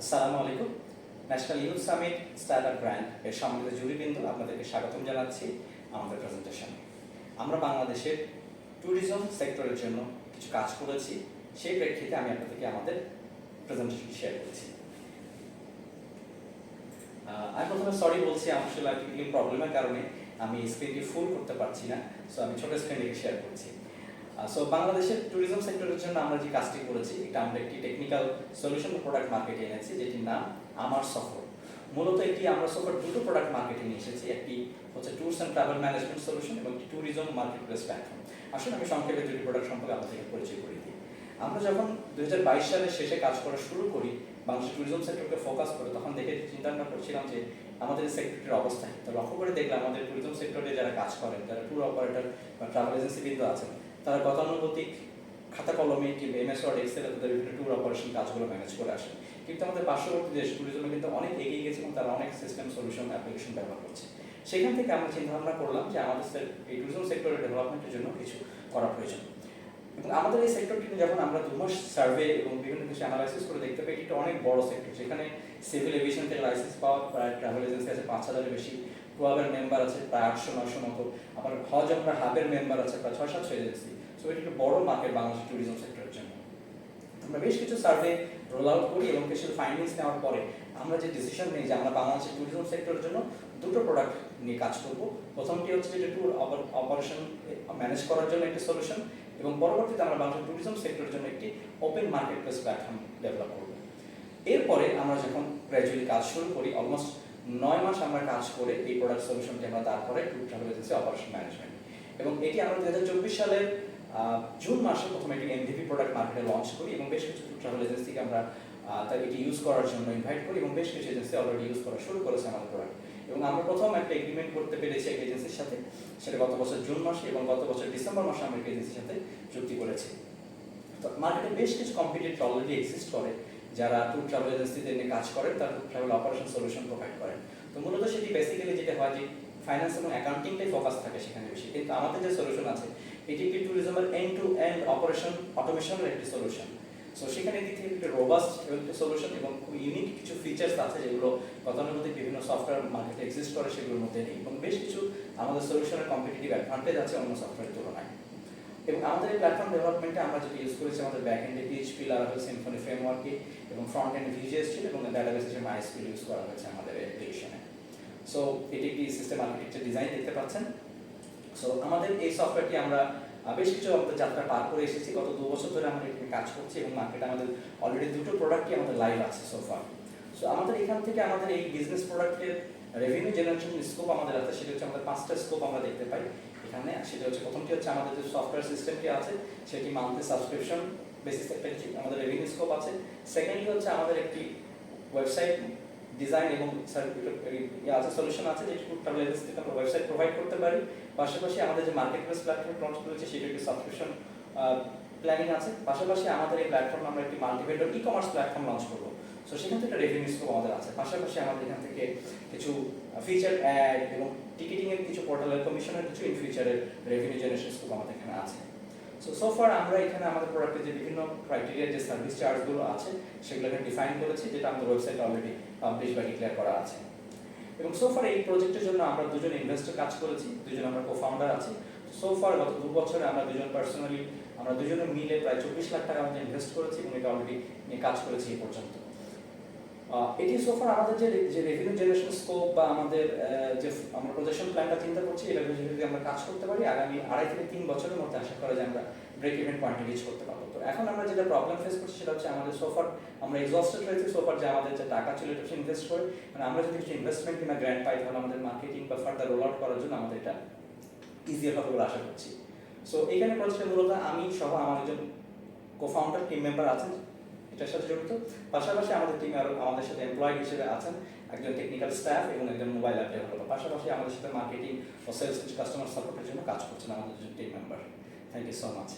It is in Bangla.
আসসালামু আলাইকুম। National youth summit startup brand এর সম্মিলিত জুরিবৃন্দ, আপনাদেরকে স্বাগতম জানাচ্ছি আমাদের প্রেজেন্টেশনে আমরা বাংলাদেশের ট্যুরিজম সেক্টরের জন্য কিছু কাজ করেছি, সেই প্রেক্ষিতে আমি আপনাদেরকে আমাদের প্রেজেন্টেশন শেয়ার করছি। আমি প্রথমে সরি বলছি, আমার আসলে প্রবলেমের কারণে আমি স্ক্রিনটি ফুল করতে পারছি না সো আমি ছোট স্ক্রিন শেয়ার করছি। সো বাংলাদেশের ট্যুরিজম সেক্টরের জন্য আমরা যে কাজটি করেছি, এটা আমরা একটি টেকনিক্যাল সলিউশন প্রোডাক্ট মার্কেটে এনেছি, যেটির নাম আমার সফর। মূলত এটি আমরা সফর দুটো প্রোডাক্ট মার্কেটে নিয়ে এসেছি, একটি হচ্ছে tours and travel management solution এবং একটি ট্যুরিজম মার্কেট প্লেস প্ল্যাটফর্ম আসলে আমি সংক্ষেপে দুটি প্রোডাক্ট সম্পর্কে আপনাদেরকে পরিচয় করে দিই। আমরা যখন দুই হাজার বাইশ সালের শেষে কাজ করা শুরু করি বাংলাদেশের ট্যুরিজম সেক্টরকে ফোকাস করে, তখন দেখে চিন্তা ভাবনা করছিলাম যে আমাদের এই সেক্টরটির অবস্থা? তো লক্ষ্য করে দেখলাম আমাদের ট্যুরিজম সেক্টরে যারা কাজ করেন, যারা ট্যুর অপারেটর বা ট্রাভেল এজেন্সি বিন্দু আছেন তারা গতানুগতিক খাতা কলমে কিংবা এমএস ওয়ার্ড এক্সেলে তাদের বিভিন্ন ট্যুর অপারেশন কাজগুলো ম্যানেজ করে আসে কিন্তু আমাদের পার্শ্ববর্তী দেশগুলির জন্য কিন্তু অনেক এগিয়ে গেছে এবং তারা অনেক সিস্টেম সলিউশন অ্যাপ্লিকেশন ব্যবহার করছে। সেখান থেকে আমরা চিন্তা ভাবনা করলাম যে আমাদের এই ট্যুরিজম সেক্টরের ডেভেলপমেন্টের জন্য কিছু করা প্রয়োজন। আমাদের এই সেক্টরটিতে যখন আমরা দু মাস সার্ভে এবং বিভিন্ন কিছু অ্যানালাইসিস করে দেখতে পাই, এটা অনেক বড় সেক্টর যেখানে সিভিল এভিয়েশন থেকে লাইসেন্স পাওয়া প্রায় ট্রাভেল এজেন্সি আছে, পাঁচ হাজারের বেশি। ক্লাবের মেম্বার আছে, প্রায় আটশো, নয়শো মতো। আবার হজ আমরা হাবের মেম্বার আছে, প্রায় ছয়, সাতশো এজেন্সি সো এটা একটা বড় মার্কেট বাংলাদেশ ট্যুরিজম সেক্টরের জন্য। আমরা বেশ কিছু সার্ভে রোল আউট করি এবং কিছু ফাইন্ডিংস নেওয়ার পরে আমরা যে ডিসিশন নিই যে আমরা বাংলাদেশের ট্যুরিজম সেক্টরের জন্য দুটো প্রোডাক্ট নিয়ে কাজ করব। প্রথমটি হচ্ছে যে ট্যুর অপারেশন ম্যানেজ করার জন্য একটি সলিউশন এবং পরবর্তীতে আমরা বাংলাদেশের ট্যুরিজম সেক্টরের জন্য একটি open market place platform develop করব। এরপরে আমরা যখন গ্র্যাজুয়ালি কাজ শুরু করি অলমোস্ট নয় মাস আমরা কাজ করে এই প্রোডাক্ট সলিউশনটি আমরা তারপরে tour travel agency operation management এবং এটি আমরা দু হাজার চব্বিশ সালের জুন মাসে প্রথমে একটি এমভিপি প্রোডাক্ট মার্কেটে লঞ্চ করি এবং বেশ কিছু ট্রাভেল এজেন্সিকে আমরা তার এটি ইউজ করার জন্য ইনভাইট করি এবং বেশ কিছু এজেন্সি অলরেডি ইউজ করা শুরু করেছে আমাদের প্রোডাক্ট এবং আমরা প্রথম একটা এগ্রিমেন্ট করতে পেরেছি এক এজেন্সির সাথে, সেটা গত বছর জুন মাসে এবং গত বছর ডিসেম্বর মাসে আমরা একটা এজেন্সির সাথে চুক্তি করেছি। তো মার্কেটে বেশ কিছু কম্পিটিটর অলরেডি এক্সিস্ট করে, যারা ট্যুর ট্রাভেল এজেন্সিতে নিয়ে কাজ করেন, তারা ট্রাভেল অপারেশন সলিউশন প্রোভাইড করেন। তো মূলত সেটি বেসিক্যালি যেটা হয় যে ফাইন্যান্স এবং অ্যাকাউন্টিংটাই ফোকাস থাকে সেখানে বেশি। কিন্তু আমাদের যে সলিউশন আছে এটি একটি ট্যুরিজমের এন্ড টু এন্ড অপারেশন অটোমেশনের একটি সলিউশন সো সেখানে দিক থেকে একটি রোবাস্ট এবং একটি সলিউশন এবং খুব ইউনিক কিছু ফিচার্স আছে যেগুলো গতানুগতিক বিভিন্ন সফটওয়্যার মার্কেটে এক্সিস্ট করে, সেগুলোর মধ্যে নেই। এবং বেশ কিছু আমাদের সলিউশনের কম্পিটিটিভ অ্যাডভান্টেজ আছে অন্য সফটওয়্যারের তুলনায়। এবং আমাদের এই প্ল্যাটফর্ম ডেভেলপমেন্টে আমরা যেটা ইউজ করেছি, আমাদের ব্যাক এন্ডে পিএইচপি লারাভেল সিম্ফনি ফ্রেমওয়ার্কে এবং ফ্রন্ট এন্ডে ভিজিএস ছিল এবং ডাটাবেস হিসেবে মাইএসপি ইউজ করা হয়েছে আমাদের অ্যাপ্লিকেশনে সো এটি একটি সিস্টেম আর্কিটেকচার ডিজাইন দেখতে পাচ্ছেন। সো আমাদের এই সফটওয়্যারটি আমরা বেশ কিছু আমাদের যাত্রা পার করে এসেছি। গত দু বছর ধরে আমরা এখানে কাজ করছি এবং মার্কেটে আমাদের অলরেডি দুটো প্রোডাক্টই আমাদের লাইভ আছে সোফা সো আমাদের এখান থেকে আমাদের এই বিজনেস প্রোডাক্টের রেভিনিউ জেনারেশন স্কোপ আমাদের আছে, সেটা হচ্ছে আমাদের পাঁচটা স্কোপ আমরা দেখতে পাই এখানে। সেটা হচ্ছে প্রথমটি হচ্ছে আমাদের যে সফটওয়্যার সিস্টেমটি আছে, সেটি মান্থলি সাবস্ক্রিপশন বেসিস একটা আমাদের রেভিনিউ স্কোপ আছে। সেকেন্ডলি হচ্ছে আমাদের একটি ওয়েবসাইট ডিজাইন এবং ইয়ে আছে সলিউশন আছে যেটি ট্রাভেল থেকে আমরা ওয়েবসাইট প্রোভাইড করতে পারি। পাশাপাশি আমাদের যে মার্কেট প্লেস প্ল্যাটফর্ম লঞ্চ করেছে সেটা একটি সাবস্ক্রিপশন প্ল্যানিং আছে। পাশাপাশি আমাদের এই প্ল্যাটফর্ম আমরা একটি multivendor E commerce platform launch করব। সো সেখান থেকে রেভিনিউ স্কোপ আমাদের আছে। পাশাপাশি আমাদের এখান থেকে কিছু ফিচার অ্যাড এবং টিকিটিং এর কিছু পোর্টালের কমিশনের কিছু ইন ফিউচারের রেভিনিউ জেনারেশন স্কোপ আমাদের এখানে আছে। সো সোফার আমরা এখানে আমাদের প্রোডাক্টের যে বিভিন্ন ক্রাইটেরিয়া যে সার্ভিস চার্জগুলো আছে, সেগুলোকে ডিফাইন করেছি, যেটা আমাদের ওয়েবসাইটে অলরেডি পাবলিশ বা ডিক্লেয়ার করা আছে। এবং সোফার এই প্রজেক্টের জন্য আমরা দুজন ইনভেস্টর কাজ করেছি, দুজন আমরা কোফাউন্ডার আছি। সো ফার গত দু বছরে আমরা দুজন পার্সোনালি আমরা দুজনে মিলে প্রায় চব্বিশ লাখ টাকা আমাদের ইনভেস্ট করেছি এবং এটা অলরেডি নিয়ে কাজ করেছি এই পর্যন্ত। এটি সোফার আমাদের যে যে রেভিনিউ জেনারেশন স্কোপ বা আমাদের যে আমরা প্রজেকশন প্ল্যানটা চিন্তা করছি এটা যদি আমরা কাজ করতে পারি, আগামী আড়াই থেকে তিন বছরের মধ্যে আশা করা যায় আমরা ব্রেক ইভেন পয়েন্টে রিচ করতে পারব। তো এখন আমরা যেটা প্রবলেম ফেস করছি সেটা হচ্ছে আমাদের সোফার আমরা এক্সস্টেড হয়েছি সোফার যে আমাদের যে টাকা ছিল এটা ইনভেস্ট করে মানে আমরা যদি কিছু ইনভেস্টমেন্ট কিংবা গ্র্যান্ড পাই, তাহলে আমাদের মার্কেটিং বা ফার্দার রোল আউট করার জন্য আমাদের এটা ইজিয়ার হবে বলে আশা করছি। সো এখানে প্রজেক্টে মূলত আমি সহ আমার একজন কো ফাউন্ডার টিম মেম্বার আছেন এটার সাথে জড়িত পাশাপাশি আমাদের টিমে আরও আমাদের সাথে এমপ্লয় হিসেবে আছেন একজন টেকনিক্যাল স্টাফ এবং একজন মোবাইল অ্যাপ ডেভেলপার পাশাপাশি আমাদের সাথে মার্কেটিং ও সেলস কাস্টমার সাপোর্টের জন্য কাজ করছেন আমাদের team member thank you so much